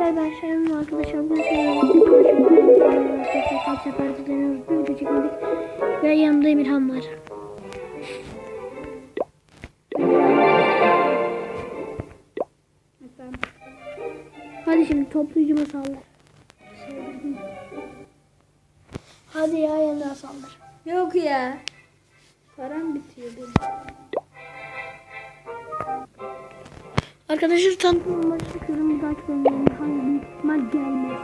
arkadaşlar ben Şahin arkadaşlar bugün sizinle kaç sefer deniyoruz bir video çekmedik ve yanımda Emirhan var. Hadi şimdi toplayıcıma saldır. Hadi ya yanına saldır. Yok ya. Param bitiyor benim. Arkadaşlar tanıtımı çıkıyorum. Bir dahaki bölümde Emirhan büyük ihtimal gelmez.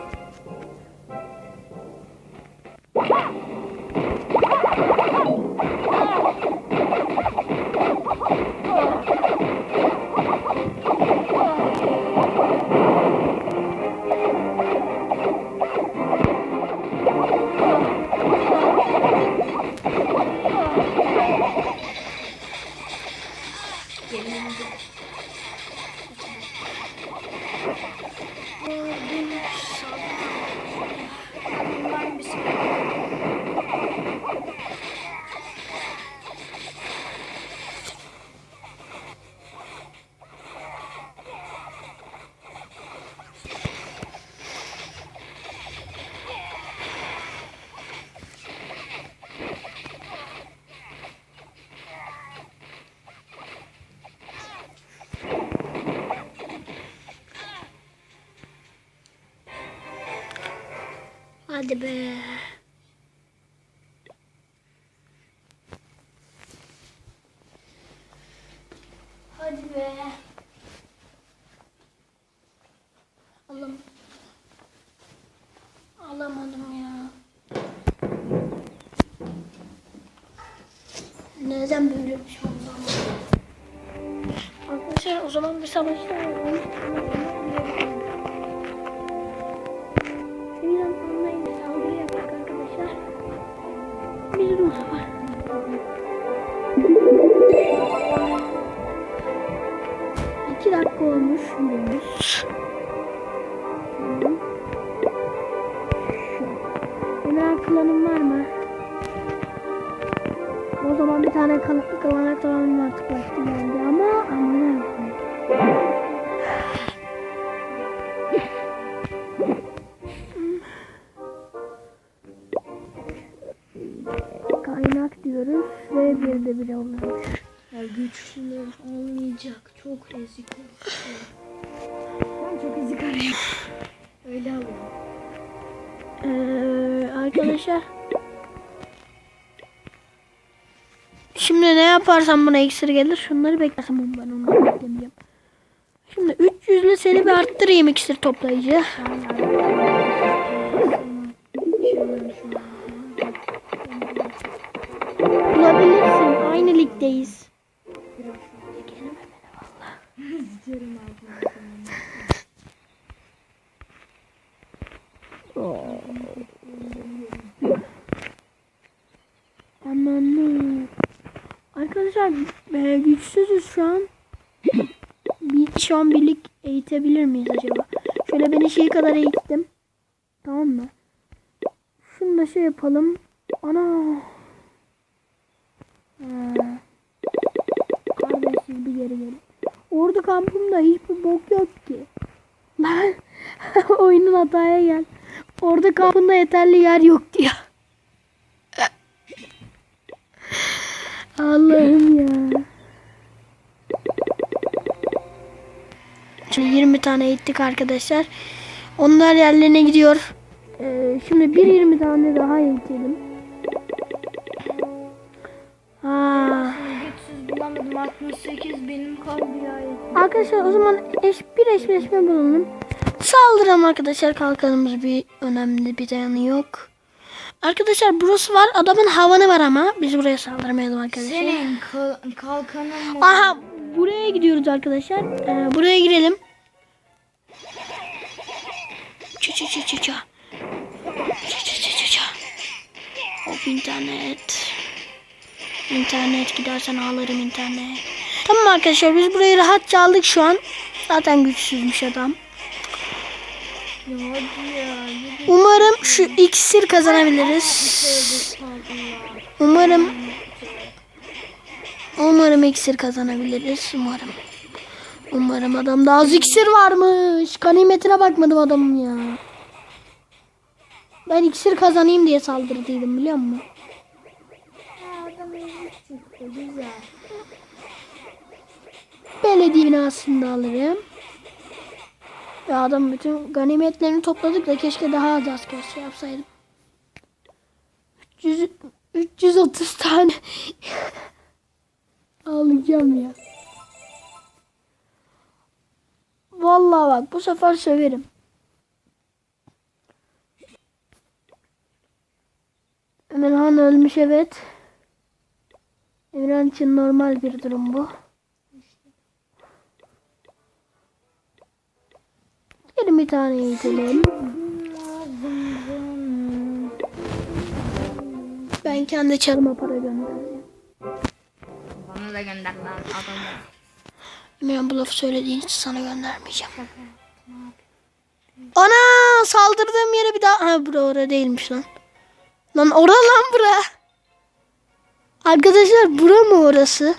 Oh. Hadi be. Hadi be. Allah'ım. Alamadım ya. Neden böyle bir şey oldu? Arkadaşlar o zaman bir savaşlayalım. Şimdiden bir tane klana klanım artık vakti geldi ama ama ne yapayım? Kaynak diyoruz ve bir de bir oluyormuş. Ya güçlü olmayacak. Çok ezik. Ben çok ezik arıyorum. Öyle alıyorum. Ee, arkadaşlar. Şimdi ne yaparsam buna iksir gelir. Şunları beklersem ama ben onu beklemeyeceğim. Şimdi 300'lü seni bir arttırayım iksir toplayıcı. Bulabilirsin. Aynı ligdeyiz. Aman Arkadaşlar e, güçsüzüz şu an. Bir, şu an birlik eğitebilir miyiz acaba? Şöyle beni şey kadar eğittim. Tamam mı? Şunu da şey yapalım. Ana. Ha. Kardeşsiz bir geri gelin. Orada kampımda hiçbir bok yok ki. Lan oyunun hataya gel. Orada kampında yeterli yer yok diyor. Allah'ım ya. Şimdi 20 tane eğittik arkadaşlar. Onlar yerlerine gidiyor. Ee, şimdi bir 20 tane daha eğitelim. Ha. Güçsüz bulamadım. 68 benim kaldı ya. Arkadaşlar o zaman eş, bir eşleşme bulalım. Saldıralım arkadaşlar kalkanımız bir önemli bir dayanı yok. Arkadaşlar burası var adamın havanı var ama biz buraya saldırmayalım arkadaşlar. Senin kal- kalkanın mı? Aha buraya gidiyoruz arkadaşlar. Ee, buraya girelim. Çı çı çı çı çı. Çı çı çı çı çı. Hop internet. İnternet gidersen ağlarım internet. Tamam arkadaşlar biz burayı rahatça aldık şu an. Zaten güçsüzmüş adam. Ya yedi Umarım şu iksir kazanabiliriz. Umarım Umarım iksir kazanabiliriz. Umarım. Umarım adamda az iksir varmış. Ganimetine bakmadım adamın ya. Ben iksir kazanayım diye saldırdıydım biliyor musun? Belediye binasını da alırım. Ya adam bütün ganimetlerini topladık da keşke daha az asker şey yapsaydım. 300, 330 tane. Ağlayacağım ya. Vallahi bak bu sefer söverim. Emirhan ölmüş evet. Emirhan için normal bir durum bu. 20 tane eğitelim. Ben kendi çarıma para göndereceğim. Bana da gönder lan adamı. Emirhan bu lafı söylediğin için sana göndermeyeceğim. Ana saldırdığım yere bir daha... Ha bura orada değilmiş lan. Lan ora lan bura. Arkadaşlar bura mı orası?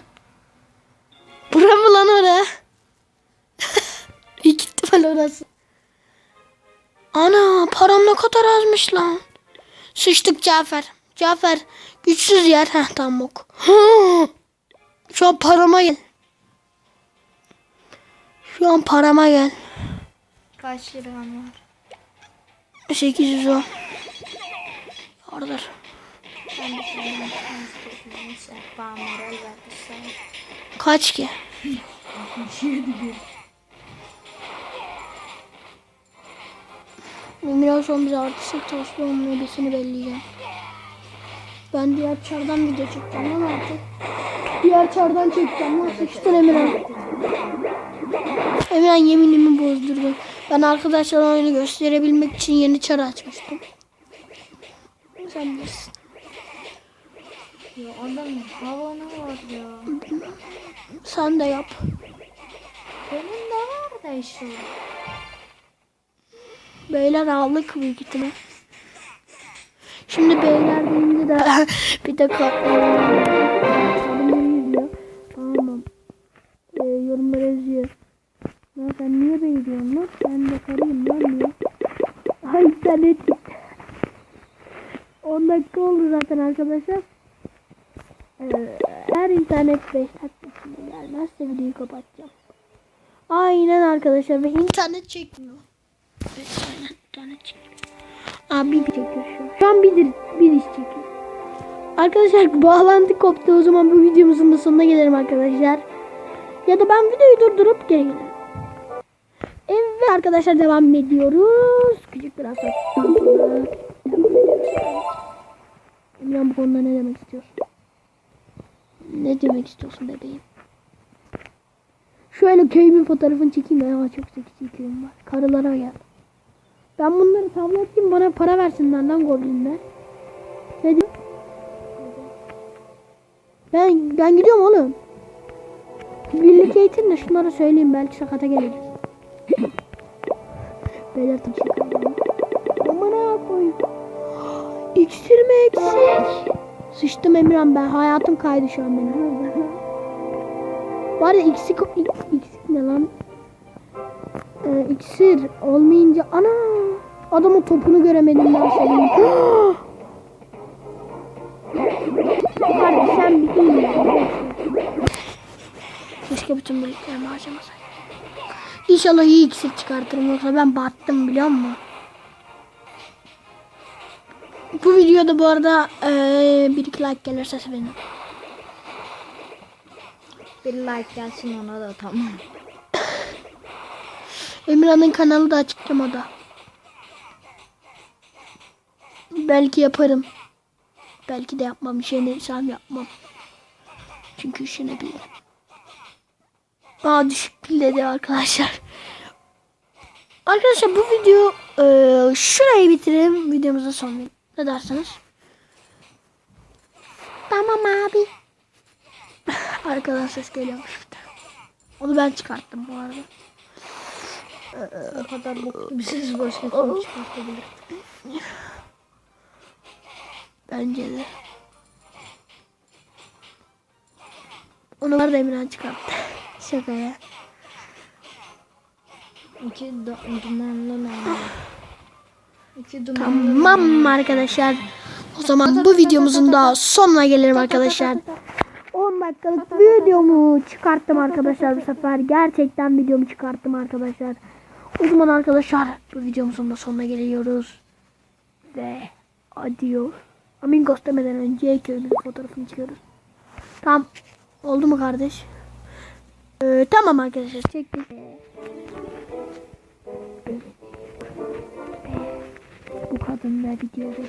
Bura mı lan ora? Büyük ihtimal orası. Ana param ne kadar azmış lan. Sıçtık Cafer. Cafer güçsüz yer. Heh tamam ok. Şu an parama gel. Şu an parama gel. Kaç liran var? 810. Yardır. Ben de Emirhan son bize artı toslu olmuyor besini belleyeceğim. Ben diğer çardan video çekeceğim ama artık. Diğer çardan çekeceğim lan sıçtın Emirhan. Emirhan yeminimi bozdurdun. Ben arkadaşlara oyunu gösterebilmek için yeni çar açmıştım. Sen bilirsin. Ya adamın havanı var ya. Sen de yap. Benim de var da işte. Beyler aldık büyük ihtimal. Şimdi beyler deyince de bir izliyor. Tamam. Ee, yorumlar yazıyor. Ya sen niye bey diyorsun lan? Ben de karıyım lan diyor. Ay internet gitti. 10 dakika oldu zaten arkadaşlar. Ee, her internet 5 dakika içinde gelmezse videoyu kapatacağım. Aynen arkadaşlar ve internet çekmiyor. Aa bir çekiyor şu an. Şu an bir, bir iş çekiyor. Arkadaşlar bağlantı koptu o zaman bu videomuzun da sonuna gelelim arkadaşlar. Ya da ben videoyu durdurup geri gelirim. Evet arkadaşlar devam ediyoruz. Küçük biraz sonra. bu konuda ne demek istiyorsun? Ne demek istiyorsun bebeğim? Şöyle köyümün fotoğrafını çekeyim ya. Çok seksi köyüm var. Karılara gel. Ben bunları tavlatayım bana para versinler lan Goblin'de. Ne? Ben, ben gidiyorum oğlum. Birlik eğitim de şunlara söyleyeyim belki sakata geliriz. Beyler taşı kaldı. Amına koyayım. İksir mi eksik? Sıçtım Emirhan ben. Hayatım kaydı şu an benim. Var ya iksik, ik- iksik ne lan? Ee, iksir olmayınca ana adamın topunu göremedim ben senin. Harbi sen bir iyi. Keşke bütün birliklerimi harcamasaydım. İnşallah iyi iksir çıkartırım yoksa ben battım biliyor musun? Bu videoda bu arada eee bir iki like gelirse sevinirim. Bir like gelsin ona da tamam. Emirhan'ın kanalı da açıkçam o da. Belki yaparım. Belki de yapmam. Üşenirsem yapmam. Çünkü üşenebilirim. Aa düşük pilledi arkadaşlar. Arkadaşlar bu video e, şurayı bitirelim. Videomuza son verelim. Ne dersiniz? Tamam abi. Arkadan ses geliyormuş bir. Onu ben çıkarttım bu arada. O kadar boklu bir ses başka kim çıkartabilir? Bence de. Onu var da Emirhan çıkarttı. Şaka ya. İki dumanlı namlu. İki dumanlı Tamam arkadaşlar. O zaman bu videomuzun da sonuna gelelim arkadaşlar. 10 dakikalık videomu çıkarttım arkadaşlar bu sefer. Gerçekten videomu çıkarttım arkadaşlar. O zaman arkadaşlar bu videomuzun da sonuna geliyoruz. Ve adios. Amigos demeden önce köyümüzün fotoğrafını çıkıyoruz. Tamam. Oldu mu kardeş? Ee, tamam arkadaşlar çektik. Bu kadın da videoda